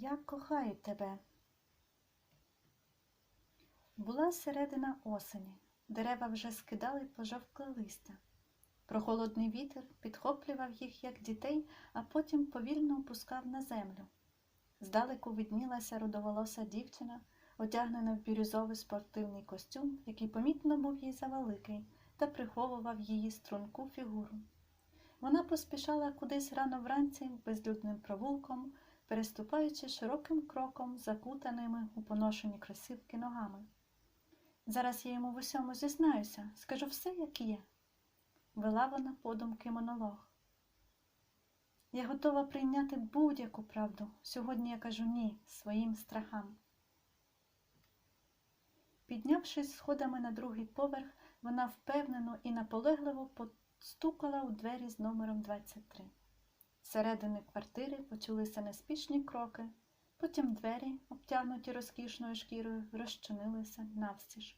Я кохаю тебе. Була середина осені, дерева вже скидали пожовкле листя. Прохолодний вітер підхоплював їх, як дітей, а потім повільно опускав на землю. Здалеку виднілася рудоволоса дівчина, одягнена в бірюзовий спортивний костюм, який помітно був їй завеликий та приховував її струнку фігуру. Вона поспішала кудись рано вранці безлюдним провулком, переступаючи широким кроком, закутаними у поношені кросівки ногами. Зараз я йому в усьому зізнаюся, скажу все, як є. Вела вона подумки монолог. Я готова прийняти будь-яку правду. Сьогодні я кажу ні своїм страхам. Піднявшись сходами на другий поверх, вона впевнено і наполегливо постукала у двері з номером 23. Зсередини квартири почулися неспішні кроки, потім двері, обтягнуті розкішною шкірою, розчинилися навстіж.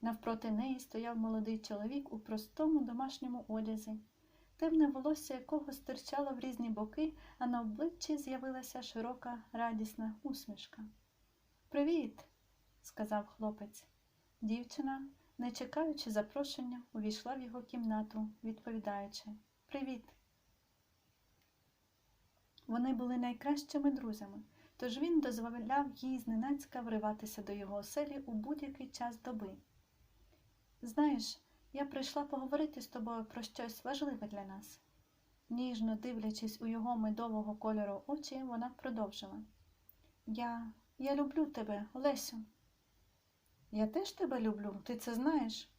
Навпроти неї стояв молодий чоловік у простому домашньому одязі, темне волосся якого стирчало в різні боки, а на обличчі з'явилася широка радісна усмішка. Привіт, сказав хлопець. Дівчина, не чекаючи запрошення, увійшла в його кімнату, відповідаючи Привіт. Вони були найкращими друзями, тож він дозволяв їй зненацька вриватися до його оселі у будь-який час доби. Знаєш, я прийшла поговорити з тобою про щось важливе для нас. Ніжно дивлячись у його медового кольору очі, вона продовжила. Я я люблю тебе, Олесю. Я теж тебе люблю, ти це знаєш?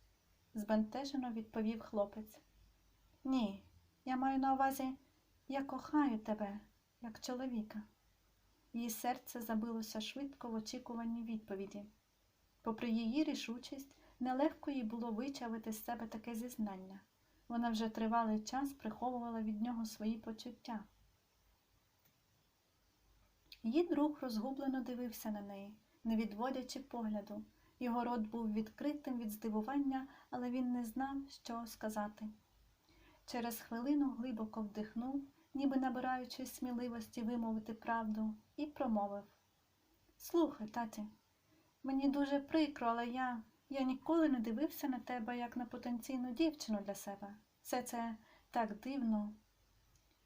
збентежено відповів хлопець. Ні, я маю на увазі, я кохаю тебе, як чоловіка. Її серце забилося швидко в очікуванні відповіді. Попри її рішучість, нелегко їй було вичавити з себе таке зізнання. Вона вже тривалий час приховувала від нього свої почуття. Її друг розгублено дивився на неї, не відводячи погляду. Його рот був відкритим від здивування, але він не знав, що сказати. Через хвилину глибоко вдихнув, ніби набираючи сміливості вимовити правду, і промовив Слухай, таті, мені дуже прикро, але я, я ніколи не дивився на тебе як на потенційну дівчину для себе. Все це так дивно.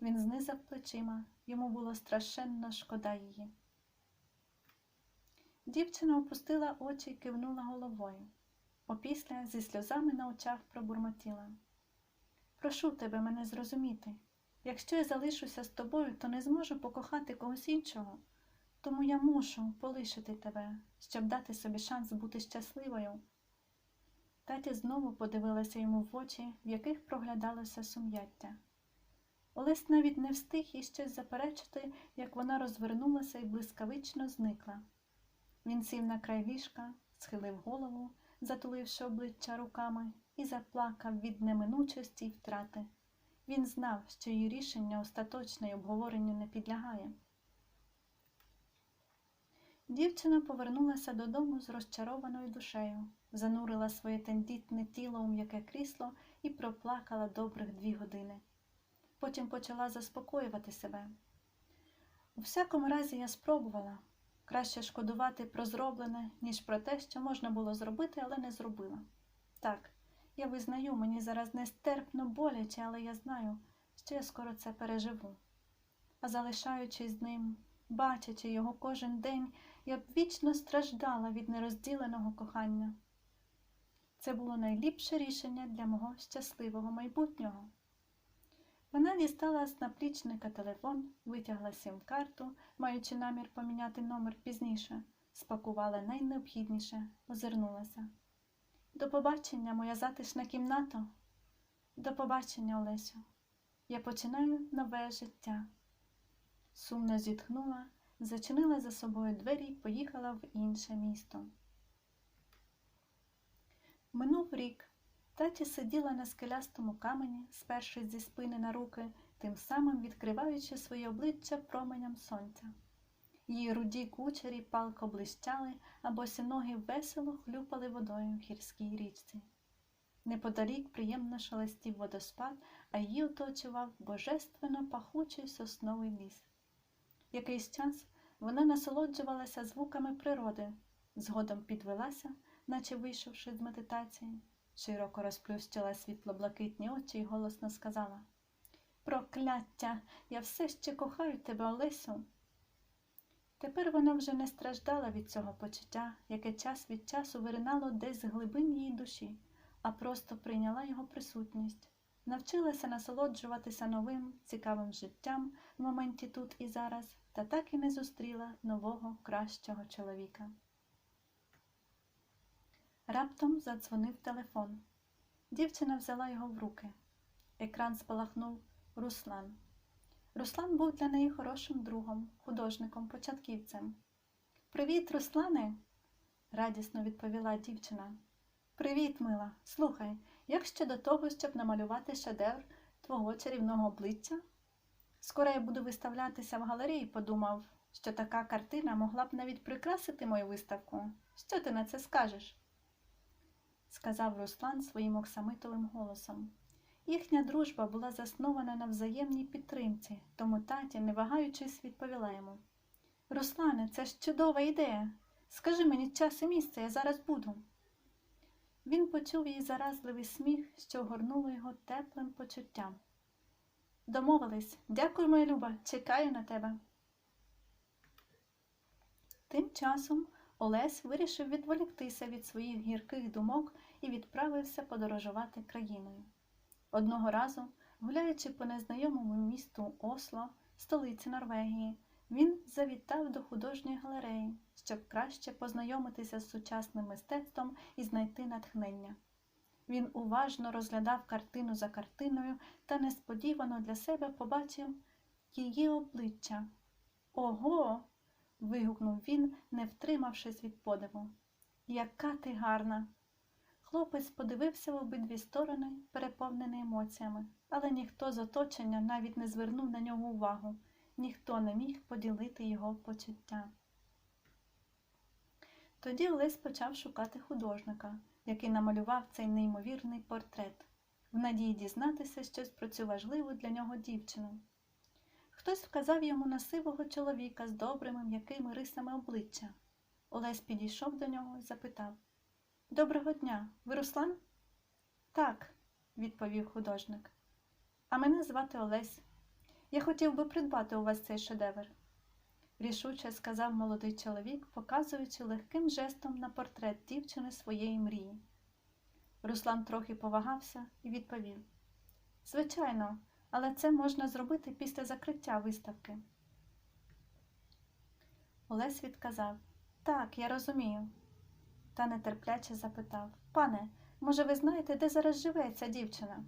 Він знизав плечима, йому було страшенно шкода її. Дівчина опустила очі і кивнула головою. Опісля зі сльозами на очах пробурмотіла. Прошу тебе мене зрозуміти. Якщо я залишуся з тобою, то не зможу покохати когось іншого. Тому я мушу полишити тебе, щоб дати собі шанс бути щасливою. Таті знову подивилася йому в очі, в яких проглядалося сум'яття. Олесь навіть не встиг їй щось заперечити, як вона розвернулася і блискавично зникла. Він сів на край ліжка, схилив голову, затуливши обличчя руками, і заплакав від неминучості й втрати. Він знав, що її рішення остаточне й обговоренню не підлягає. Дівчина повернулася додому з розчарованою душею, занурила своє тендітне тіло у м'яке крісло і проплакала добрих дві години. Потім почала заспокоювати себе. У всякому разі, я спробувала краще шкодувати про зроблене, ніж про те, що можна було зробити, але не зробила. Так, я визнаю, мені зараз нестерпно боляче, але я знаю, що я скоро це переживу. А залишаючись з ним, бачачи його кожен день, я б вічно страждала від нерозділеного кохання. Це було найліпше рішення для мого щасливого майбутнього. Вона дістала з наплічника телефон, витягла сім-карту, маючи намір поміняти номер пізніше, спакувала найнеобхідніше, озирнулася. До побачення, моя затишна кімната. До побачення, Олесю. Я починаю нове життя. Сумно зітхнула, зачинила за собою двері і поїхала в інше місто. Минув рік. Таті сиділа на скелястому камені, спершись зі спини на руки, тим самим відкриваючи своє обличчя променям сонця. Її руді кучері палко блищали, а босі ноги весело хлюпали водою в гірській річці. Неподалік приємно шелестів водоспад, а її оточував божественно пахучий сосновий ліс. Якийсь час вона насолоджувалася звуками природи, згодом підвелася, наче вийшовши з медитації, широко розплющила світло-блакитні очі і голосно сказала Прокляття, я все ще кохаю тебе, Олесю. Тепер вона вже не страждала від цього почуття, яке час від часу виринало десь з глибин її душі, а просто прийняла його присутність, навчилася насолоджуватися новим, цікавим життям в моменті тут і зараз, та так і не зустріла нового кращого чоловіка. Раптом задзвонив телефон. Дівчина взяла його в руки. Екран спалахнув Руслан. Руслан був для неї хорошим другом, художником, початківцем. Привіт, Руслане, радісно відповіла дівчина. Привіт, мила. Слухай, як щодо того, щоб намалювати шедевр твого чарівного обличчя? Скоро я буду виставлятися в галереї, подумав, що така картина могла б навіть прикрасити мою виставку. Що ти на це скажеш? сказав Руслан своїм оксамитовим голосом. Їхня дружба була заснована на взаємній підтримці, тому таті, не вагаючись, відповіла йому Руслане, це ж чудова ідея. Скажи мені час і місце, я зараз буду. Він почув її заразливий сміх, що огорнуло його теплим почуттям. Домовились, дякую, моя люба, чекаю на тебе. Тим часом Олесь вирішив відволіктися від своїх гірких думок і відправився подорожувати країною. Одного разу, гуляючи по незнайомому місту Осло, столиці Норвегії, він завітав до художньої галереї, щоб краще познайомитися з сучасним мистецтвом і знайти натхнення. Він уважно розглядав картину за картиною та несподівано для себе побачив її обличчя. Ого! вигукнув він, не втримавшись від подиву. Яка ти гарна! Хлопець подивився в обидві сторони, переповнений емоціями, але ніхто з оточення навіть не звернув на нього увагу, ніхто не міг поділити його почуття. Тоді Олесь почав шукати художника, який намалював цей неймовірний портрет, в надії дізнатися щось про цю важливу для нього дівчину. Хтось вказав йому на сивого чоловіка з добрими м'якими рисами обличчя. Олесь підійшов до нього і запитав Доброго дня, ви Руслан? Так, відповів художник. А мене звати Олесь. Я хотів би придбати у вас цей шедевр, рішуче сказав молодий чоловік, показуючи легким жестом на портрет дівчини своєї мрії. Руслан трохи повагався і відповів Звичайно, але це можна зробити після закриття виставки. Олесь відказав Так, я розумію. Та нетерпляче запитав Пане, може, ви знаєте, де зараз живе ця дівчина?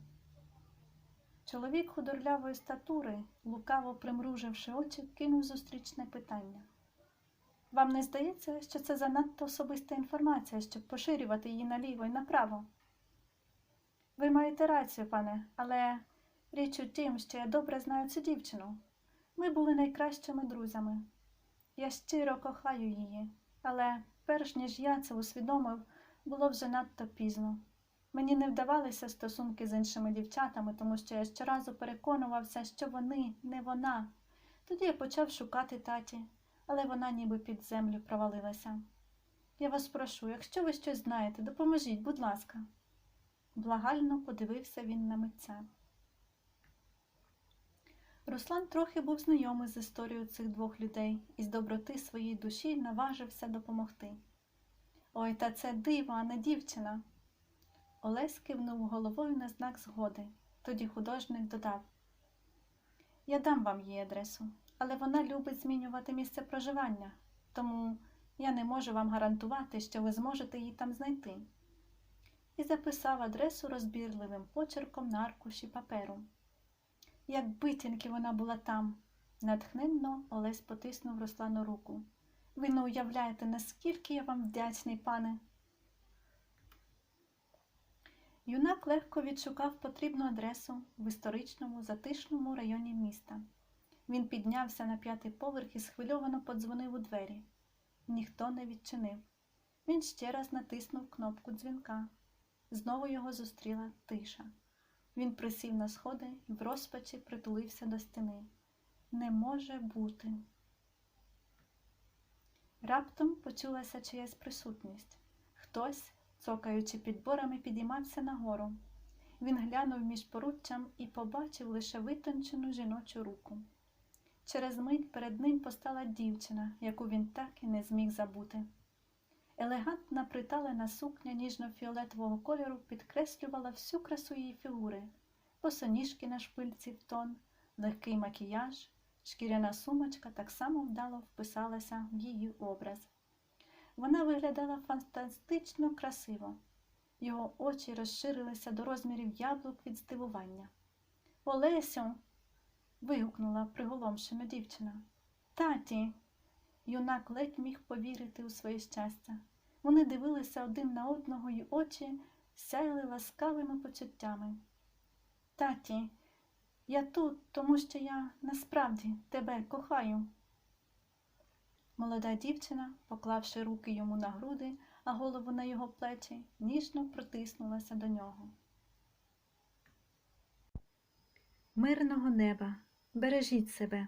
Чоловік худорлявої статури, лукаво примруживши очі, кинув зустрічне питання. Вам не здається, що це занадто особиста інформація, щоб поширювати її наліво і направо? Ви маєте рацію, пане, але річ у тім, що я добре знаю цю дівчину. Ми були найкращими друзями. Я щиро кохаю її, але перш ніж я це усвідомив, було вже надто пізно. Мені не вдавалися стосунки з іншими дівчатами, тому що я щоразу переконувався, що вони не вона. Тоді я почав шукати таті, але вона ніби під землю провалилася. Я вас прошу, якщо ви щось знаєте, допоможіть, будь ласка. Благально подивився він на митця. Руслан трохи був знайомий з історією цих двох людей і з доброти своєї душі наважився допомогти. Ой, та це диво, а не дівчина. Олесь кивнув головою на знак згоди. Тоді художник додав Я дам вам її адресу, але вона любить змінювати місце проживання, тому я не можу вам гарантувати, що ви зможете її там знайти. І записав адресу розбірливим почерком на аркуші паперу. Як битінки вона була там. Натхненно Олесь потиснув Руслану руку. Ви не уявляєте, наскільки я вам вдячний, пане. Юнак легко відшукав потрібну адресу в історичному затишному районі міста. Він піднявся на п'ятий поверх і схвильовано подзвонив у двері. Ніхто не відчинив. Він ще раз натиснув кнопку дзвінка. Знову його зустріла тиша. Він присів на сходи і в розпачі притулився до стіни. Не може бути. Раптом почулася чиясь присутність. Хтось, цокаючи підборами, підіймався нагору. Він глянув між поруччям і побачив лише витончену жіночу руку. Через мить перед ним постала дівчина, яку він так і не зміг забути. Елегантна приталена сукня ніжно-фіолетового кольору підкреслювала всю красу її фігури, босоніжки на шпильці в тон, легкий макіяж, шкіряна сумочка так само вдало вписалася в її образ. Вона виглядала фантастично красиво. Його очі розширилися до розмірів яблук від здивування. Олесю. вигукнула приголомшена дівчина. Таті. Юнак ледь міг повірити у своє щастя. Вони дивилися один на одного, і очі сяяли ласкавими почуттями. Таті, я тут, тому що я насправді тебе кохаю. Молода дівчина, поклавши руки йому на груди, а голову на його плечі, ніжно протиснулася до нього. Мирного неба, бережіть себе.